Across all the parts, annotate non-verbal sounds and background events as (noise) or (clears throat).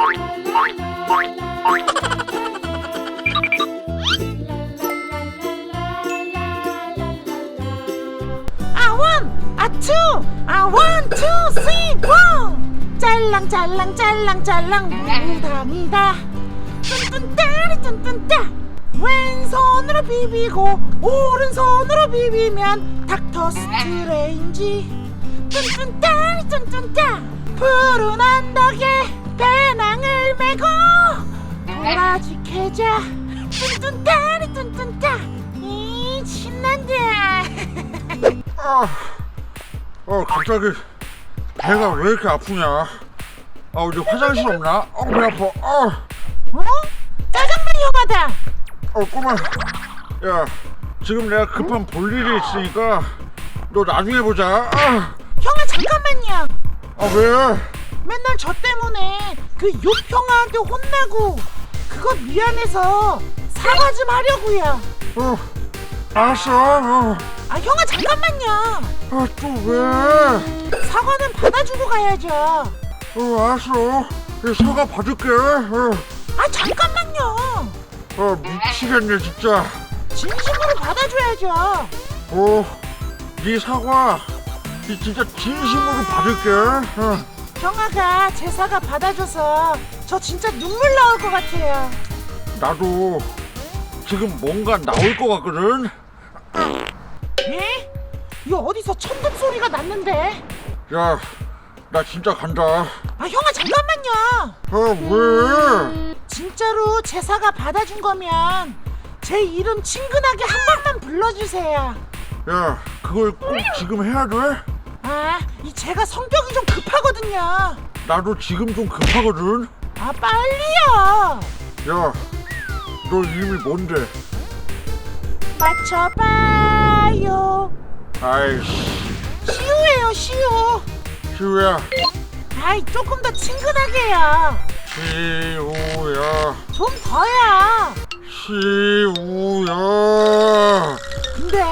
아 원, 아 투, 쓰리, 포. 짤랑 짤랑 짤랑 짤랑 무당이다. 뚠뚠따리 뚠뚠따. 왼손으로 비비고 오른손으로 비비면 닥터 스트레인지. 뚠뚠따리 뚠뚠따. 푸른 언덕에 도라지 캐자. 뚠뚠따리 뚠뚠따. 이 신난다. (laughs) 아, 어 갑자기 배가 왜 이렇게 아프냐? 아 어디 화장실 없나? 어배 아파. 어, 어? 짜장면 영화다. 어 꼬마. 야, 지금 내가 급한 볼 일이 있으니까 너 나중에 보자. 아, 형아 잠깐만요. 아 왜? 맨날 저 때문에 그 욕형아한테 혼나고 그거 미안해서 사과 좀 하려고요. 어, 알았어. 어, 아 형아 잠깐만요. 아, 또 왜? 사과는 받아주고 가야죠. 어, 알았어. 이 사과 받을게. 어, 아 잠깐만요. 어 미치겠네 진짜. 진심으로 받아줘야죠. 어, 네 사과. 이 진짜 진심으로 받을게. 어. 형아가 제 사과 받아줘서 저 진짜 눈물 나올 것 같아요. 나도 지금 뭔가 나올 것 같거든. 예? 이거 어디서 천둥 소리가 났는데? 야, 나 진짜 간다. 아 형아 잠깐만요. 아 왜? 진짜로 제 사과 받아준 거면 제 이름 친근하게 한 번만 불러주세요. 야, 그걸 꼭 지금 해야 돼? 아, 이 제가 성격이 좀 급하거든요. 나도 지금 좀 급하거든. 아, 빨리요. 야, 너 이름이 뭔데? 맞춰봐요. 아이씨, 시우예요, 시우. 시우야, 아이, 조금 더 친근하게요. 시우야, 좀 더요. 시우야. 근데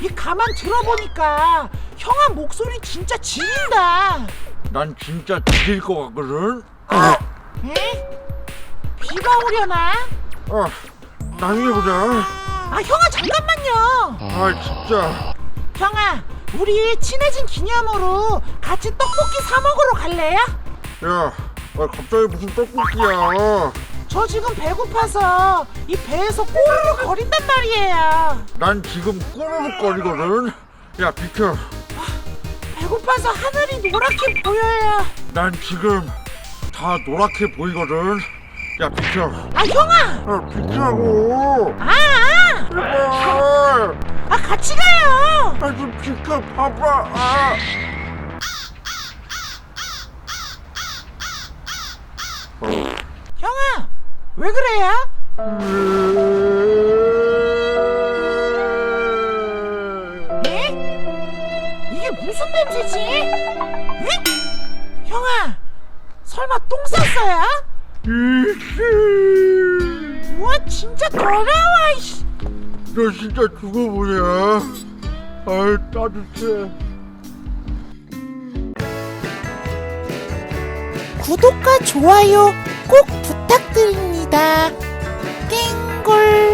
이 가만 들어보니까 형아 목소리 진짜 지린다. 난 진짜 죽일 것 같거든. (clears throat) 에? 비가 오려나? 아, 나중에 보자. 아, 형아 잠깐만요. 아, 진짜. 형아, 우리 친해진 기념으로 같이 떡볶이 사 먹으러 갈래요? 야, 아, 갑자기 무슨 떡볶이야? 저 지금 배고파서 이 배에서 꼬르륵 거린단 말이에요. 난 지금 꾸르륵거리거든. 야, 비켜. 배고파서 하늘이 노랗게 보여요. 난 지금 다 노랗게 보이거든. 야, 비켜. 아, 형아! 야, 비키라고. 아! 아, 제발. 아 같이 가요! 아, 좀 비켜, 봐봐. 아. 형아! 왜 그래요? 예? 이게 무슨 냄새지? 예? 형아! 설마 똥 쌌어요? 우와 진짜 더러워 이씨. 너 진짜 죽어보냐? 아이, 따뜻해. 구독과 좋아요 꼭 부탁드립니다. 땡골